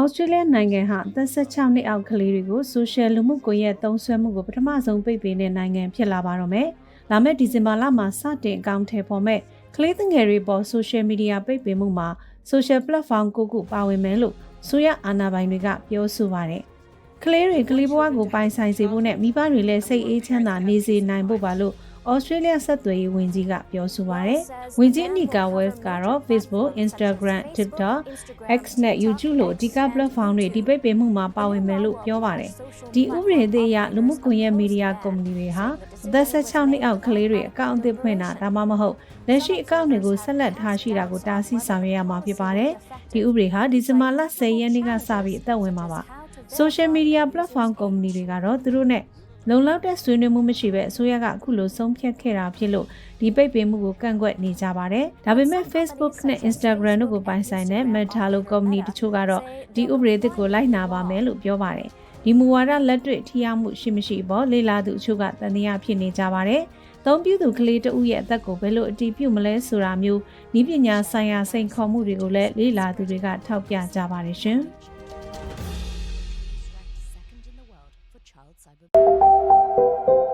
ဩစတြေးလျနိုင်ငံဟာသက်16နှစ်အောက်ကလေးတွေကိုဆိုရှယ်လူမှုကွန်ရက်သုံးစွဲမှုကိုပထမဆုံးပိတ်ပင်တဲ့နိုင်ငံဖြစ်လာပါတော့မယ်။လာမယ့်ဒီဇင်ဘာလမှာစတင်အကောင့်ထည့်ပေါ်မဲ့ကလေးငယ်တွေပေါ်ဆိုရှယ်မီဒီယာပိတ်ပင်မှုမှာဆိုရှယ်ပလက်ဖောင်းကိုခုပါဝင်မယ်လို့ဆိုရအာဏာပိုင်တွေကပြောဆိုပါတယ်။ကလေးတွေကလေးဘဝကိုပိုင်ဆိုင်စေဖို့နဲ့မိဘတွေလည်းစိတ်အေးချမ်းသာနေစေနိုင်ဖို့ပါလို့ ဩစတြေးလျဆက်သွယ်ရေးဝန်ကြီးကပြောဆိုပါရယ်။ဝန်ကြီးအနီကာဝဲစ်ကတော့ Facebook, Instagram, TikTok, X နဲ့ YouTube လိုအဓိက platform တွေဒီပိတ်ပင်မှုမှာပါဝင်မယ်လို့ပြောပါတယ်။ဒီဥပဒေသစ်အရလူမှုကွန်ရက်မီဒီယာကုမ္ပဏီတွေဟာအသက်16နှစ်အောက်ကလေးတွေအကောင့်အသစ်ဖွင့်တာဒါမှမဟုတ်လက်ရှိအကောင့်တွေကိုဆက်လက်ထားရှိတာကိုတားဆီးဆောင်ရွက်ရမှာဖြစ်ပါတယ်။ဒီဥပဒေဟာဒီဇင်ဘာလ10ရက်နေ့ကစပြီးအသက်ဝင်မှာပါ။ social media platform ကုမ္ပဏီတွေကတော့သူတို့နဲ့ လုံလောက်တဲ့ဆွေးနွေးမှုမရှိဘဲအစိုးရကအခုလိုဆုံးဖြတ်ခဲ့တာဖြစ်လို့ဒီပိတ်ပင်မှုကိုကန့်ကွက်နေကြပါတယ်။ဒါပေမဲ့ Facebook နဲ့ Instagram တို့ကိုပိုင်ဆိုင်တဲ့ Meta လိုကုမ္ပဏီတချို့ကတော့ဒီဥပဒေသစ်ကိုလိုက်နာပါမယ်လို့ပြောပါတယ်။ဒီမူဝါဒလက်တွေ့ထိရောက်မှုရှိမရှိပေါ်လေ့လာသူအချို့ကတန်တရားဖြစ်နေကြပါတယ်။သုံးပြုသူကလေးတဦးရဲ့အသက်ကိုဘယ်လိုအတည်ပြုမလဲဆိုတာမျိုးဤပညာဆိုင်ရာစိန်ခေါ်မှုတွေကိုလည်းလေ့လာသူတွေကထောက်ပြကြပါတယ်ရှင်။ Child Cyber.